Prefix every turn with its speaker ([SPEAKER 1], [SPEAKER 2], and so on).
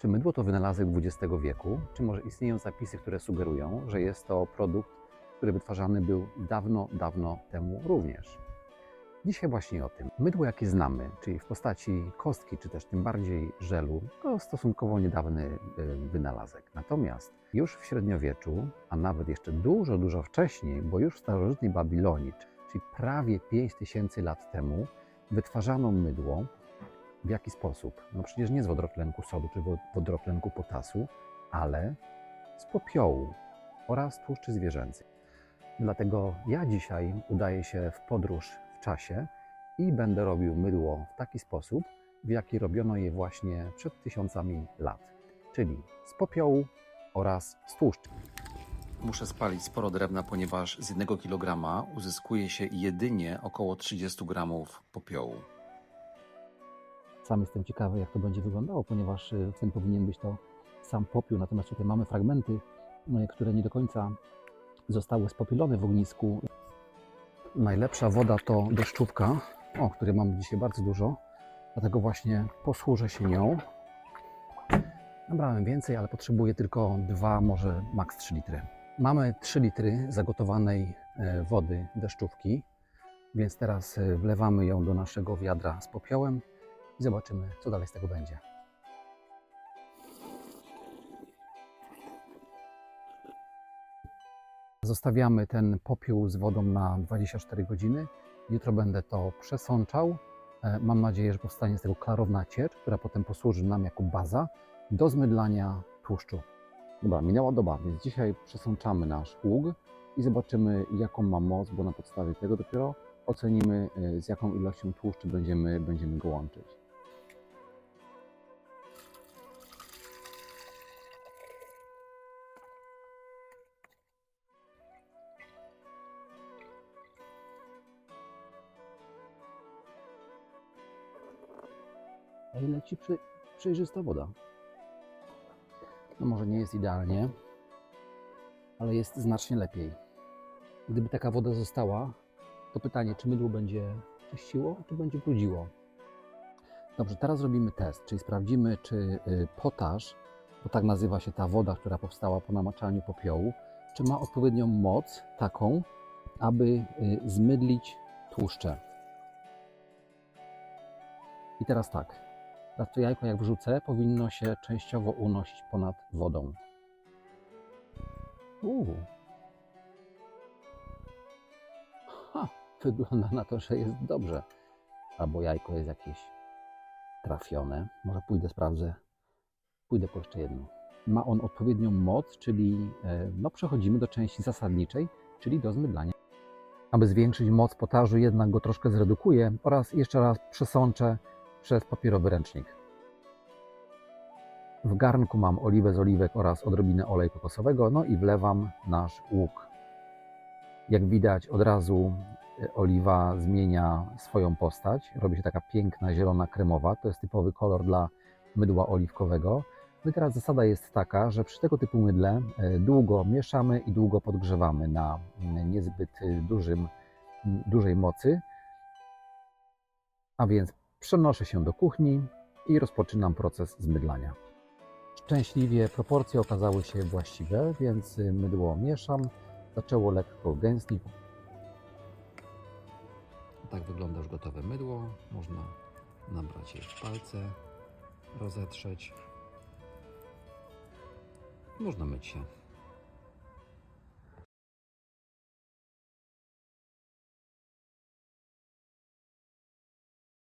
[SPEAKER 1] Czy mydło to wynalazek XX wieku, czy może istnieją zapisy, które sugerują, że jest to produkt, który wytwarzany był dawno, dawno temu również? Dzisiaj właśnie o tym. Mydło, jakie znamy, czyli w postaci kostki, czy też tym bardziej żelu, to stosunkowo niedawny y, wynalazek. Natomiast już w średniowieczu, a nawet jeszcze dużo, dużo wcześniej, bo już w starożytnej Babilonii, czyli prawie 5000 lat temu, wytwarzano mydło w jaki sposób? No przecież nie z wodorotlenku sodu czy wo- wodorotlenku potasu, ale z popiołu oraz tłuszczy zwierzęcych. Dlatego ja dzisiaj udaję się w podróż w czasie i będę robił mydło w taki sposób, w jaki robiono je właśnie przed tysiącami lat, czyli z popiołu oraz z tłuszczy. Muszę spalić sporo drewna, ponieważ z jednego kilograma uzyskuje się jedynie około 30 gramów popiołu. Sam jestem ciekawy, jak to będzie wyglądało, ponieważ y, w tym powinien być to sam popiół. Natomiast tutaj mamy fragmenty, y, które nie do końca zostały spopielone w ognisku. Najlepsza woda to deszczówka, o której mamy dzisiaj bardzo dużo, dlatego właśnie posłużę się nią. Nabrałem więcej, ale potrzebuję tylko 2, może maks 3 litry. Mamy 3 litry zagotowanej e, wody deszczówki, więc teraz wlewamy ją do naszego wiadra z popiołem i zobaczymy, co dalej z tego będzie. Zostawiamy ten popiół z wodą na 24 godziny. Jutro będę to przesączał. E, Mam nadzieję, że powstanie z tego klarowna ciecz, która potem posłuży nam jako baza do zmydlania tłuszczu. Dobra, minęła doba, więc dzisiaj przesączamy nasz łuk i zobaczymy, jaką ma moc, bo na podstawie tego dopiero ocenimy, e, z jaką ilością tłuszczu będziemy, będziemy go łączyć. Ej, leci przejrzysta woda. No może nie jest idealnie, ale jest znacznie lepiej. Gdyby taka woda została, to pytanie, czy mydło będzie czyściło, czy będzie brudziło. Dobrze, teraz robimy test, czyli sprawdzimy, czy y, potaż, bo tak nazywa się ta woda, która powstała po namaczaniu popiołu, czy ma odpowiednią moc taką, aby y, zmydlić tłuszcze. I teraz tak, teraz to jajko jak wrzucę, powinno się częściowo unosić ponad wodą. Uuu. Ha, wygląda na to, że jest dobrze. Albo jajko jest jakieś trafione. Może pójdę, sprawdzę. Pójdę po jeszcze jedno. Ma on odpowiednią moc, czyli e, no, przechodzimy do części zasadniczej, czyli do zmydlania. Aby zwiększyć moc potażu, jednak go troszkę zredukuję oraz jeszcze raz przesączę przez papierowy ręcznik. W garnku mam oliwę z oliwek oraz odrobinę oleju kokosowego, no i wlewam nasz łuk. Jak widać, od razu e, oliwa zmienia swoją postać. Robi się taka piękna, zielona, kremowa. To jest typowy kolor dla mydła oliwkowego. No i teraz zasada jest taka, że przy tego typu mydle e, długo mieszamy i długo podgrzewamy na niezbyt dużym, dużej mocy. A więc przenoszę się do kuchni i rozpoczynam proces zmydlania. Szczęśliwie proporcje okazały się właściwe, więc mydło mieszam. Zaczęło lekko gęstnić. Tak wygląda już gotowe mydło. Można nabrać je w palce, rozetrzeć. Można myć się.